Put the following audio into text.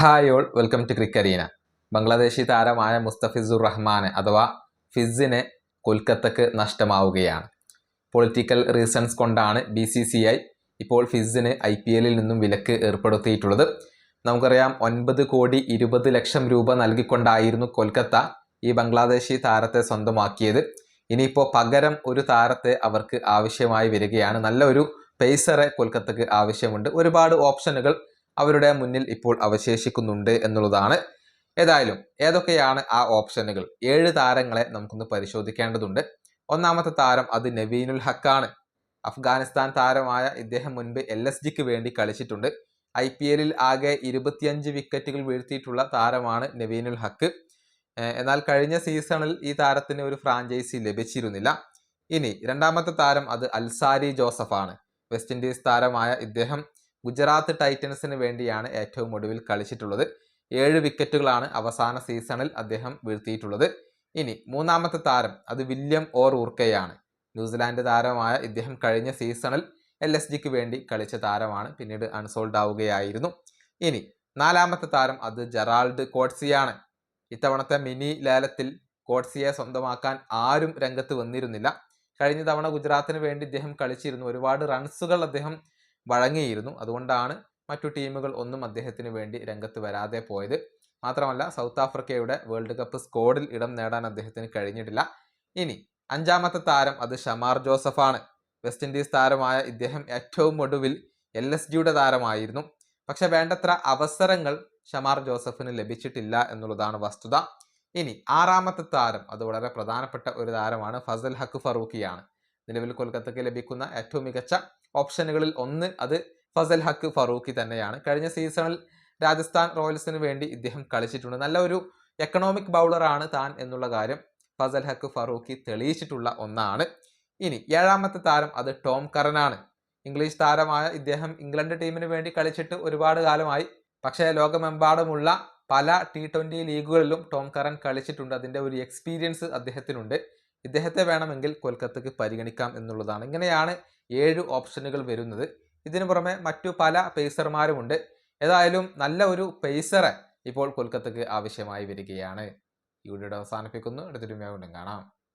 Hi all welcome to Crickarena Bangladeshi താരമായ മുസ്തഫിസുർ റഹ്മാൻ അഥവാ ഫിസിനെ കൊൽക്കത്തക്ക് നഷ്ടമാവുകയാണ്. പൊളിറ്റിക്കൽ റീസൺസ് കൊണ്ടാണ് ബി സി സി ഐ ഇപ്പോൾ ഫിസിന് ഐ പി എല്ലിൽ നിന്നും വിലക്ക് ഏർപ്പെടുത്തിയിട്ടുള്ളത്. നമുക്കറിയാം ഒൻപത് കോടി ഇരുപത് ലക്ഷം രൂപ നൽകിക്കൊണ്ടായിരുന്നു കൊൽക്കത്ത ഈ ബംഗ്ലാദേശി താരത്തെ സ്വന്തമാക്കിയത്. ഇനിയിപ്പോൾ പകരം ഒരു താരത്തെ അവർക്ക് ആവശ്യമായി വരികയാണ്. നല്ലൊരു പേസറെ കൊൽക്കത്തക്ക് ആവശ്യമുണ്ട്. ഒരുപാട് ഓപ്ഷനുകൾ അവരുടെ മുന്നിൽ ഇപ്പോൾ അവശേഷിക്കുന്നുണ്ട് എന്നുള്ളതാണ്. ഏതായാലും ഏതൊക്കെയാണ് ആ ഓപ്ഷനുകൾ? ഏഴ് താരങ്ങളെ നമുക്കൊന്ന് പരിശോധിക്കേണ്ടതുണ്ട്. ഒന്നാമത്തെ താരം അത് നവീനുൽ ഹക്കാണ്. അഫ്ഗാനിസ്ഥാൻ താരമായ ഇദ്ദേഹം മുൻപ് എൽ എസ് ജിക്ക് വേണ്ടി കളിച്ചിട്ടുണ്ട്. ഐ പി എല്ലിൽ ആകെ ഇരുപത്തിയഞ്ച് വിക്കറ്റുകൾ വീഴ്ത്തിയിട്ടുള്ള താരമാണ് നവീനുൽ ഹക്ക്. എന്നാൽ കഴിഞ്ഞ സീസണിൽ ഈ താരത്തിന് ഒരു ഫ്രാഞ്ചൈസി ലഭിച്ചിരുന്നില്ല. ഇനി രണ്ടാമത്തെ താരം അത് അൽസാരി ജോസഫാണ്. വെസ്റ്റ് ഇൻഡീസ് താരമായ ഇദ്ദേഹം ഗുജറാത്ത് ടൈറ്റൻസിന് വേണ്ടിയാണ് ഏറ്റവും ഒടുവിൽ കളിച്ചിട്ടുള്ളത്. ഏഴ് വിക്കറ്റുകളാണ് അവസാന സീസണിൽ അദ്ദേഹം വീഴ്ത്തിയിട്ടുള്ളത്. ഇനി മൂന്നാമത്തെ താരം അത് വില്യം ഓർ ഊർക്കയാണ് ന്യൂസിലാൻഡ് താരമായ ഇദ്ദേഹം കഴിഞ്ഞ സീസണിൽ എൽ എസ് ജിക്ക് വേണ്ടി കളിച്ച താരമാണ്. പിന്നീട് അൺസോൾഡ് ആവുകയായിരുന്നു. ഇനി നാലാമത്തെ താരം അത് ജെറാൾഡ് കോട്സിയാണ്. ഇത്തവണത്തെ മിനി ലേലത്തിൽ കോട്സിയെ സ്വന്തമാക്കാൻ ആരും രംഗത്ത് വന്നിരുന്നില്ല. കഴിഞ്ഞ തവണ ഗുജറാത്തിന് വേണ്ടി ഇദ്ദേഹം കളിച്ചിരുന്നു. ഒരുപാട് റൺസുകൾ അദ്ദേഹം വഴങ്ങിയിരുന്നു. അതുകൊണ്ടാണ് മറ്റു ടീമുകൾ ഒന്നും അദ്ദേഹത്തിന് വേണ്ടി രംഗത്ത് വരാതെ പോയത്. മാത്രമല്ല സൗത്ത് ആഫ്രിക്കയുടെ വേൾഡ് കപ്പ് സ്കോഡിൽ ഇടം നേടാൻ അദ്ദേഹത്തിന് കഴിഞ്ഞിട്ടില്ല. ഇനി അഞ്ചാമത്തെ താരം അത് ഷമാർ ജോസഫാണ്. വെസ്റ്റ് ഇൻഡീസ് താരമായ ഇദ്ദേഹം ഏറ്റവും ഒടുവിൽ എൽ എസ് ജിയുടെ താരമായിരുന്നു. പക്ഷെ വേണ്ടത്ര അവസരങ്ങൾ ഷമാർ ജോസഫിന് ലഭിച്ചിട്ടില്ല എന്നുള്ളതാണ് വസ്തുത. ഇനി ആറാമത്തെ താരം അത് വളരെ പ്രധാനപ്പെട്ട ഒരു താരമാണ് ഫസൽ ഹക്ക് ഫറൂഖിയാണ്. നിലവിൽ കൊൽക്കത്തയ്ക്ക് ലഭിക്കുന്ന ഏറ്റവും മികച്ച ഓപ്ഷനുകളിൽ ഒന്ന് അത് ഫസൽ ഹക്ക് ഫറൂഖി തന്നെയാണ്. കഴിഞ്ഞ സീസണിൽ രാജസ്ഥാൻ റോയൽസിന് വേണ്ടി ഇദ്ദേഹം കളിച്ചിട്ടുണ്ട്. നല്ല ഒരു എക്കണോമിക് ബൗളറാണ് താൻ എന്നുള്ള കാര്യം ഫസൽ ഹക്ക് ഫറൂഖി തെളിയിച്ചിട്ടുള്ള ഒന്നാണ്. ഇനി ഏഴാമത്തെ താരം അത് ടോം കറനാണ്. ഇംഗ്ലീഷ് താരമായ ഇദ്ദേഹം ഇംഗ്ലണ്ട് ടീമിന് വേണ്ടി കളിച്ചിട്ട് ഒരുപാട് കാലമായി. പക്ഷേ ലോകമെമ്പാടുമുള്ള പല ടി ട്വന്റി ലീഗുകളിലും ടോം കറൻ കളിച്ചിട്ടുണ്ട്. അതിന്റെ ഒരു എക്സ്പീരിയൻസ് അദ്ദേഹത്തിനുണ്ട്. ഇദ്ദേഹത്തെ വേണമെങ്കിൽ കൊൽക്കത്തയ്ക്ക് പരിഗണിക്കാം എന്നുള്ളതാണ്. ഇങ്ങനെയാണ് ഏഴ് ഓപ്ഷനുകൾ വരുന്നത്. ഇതിനു പുറമെ മറ്റു പല പേസർമാരുമുണ്ട് ഏതായാലും നല്ല ഒരു പേസറെ ഇപ്പോൾ കൊൽക്കത്തയ്ക്ക് ആവശ്യമായി വരികയാണ്. ഈ വീഡിയോ അവസാനിപ്പിക്കുന്നു. അടുത്തൊരു കാണാം.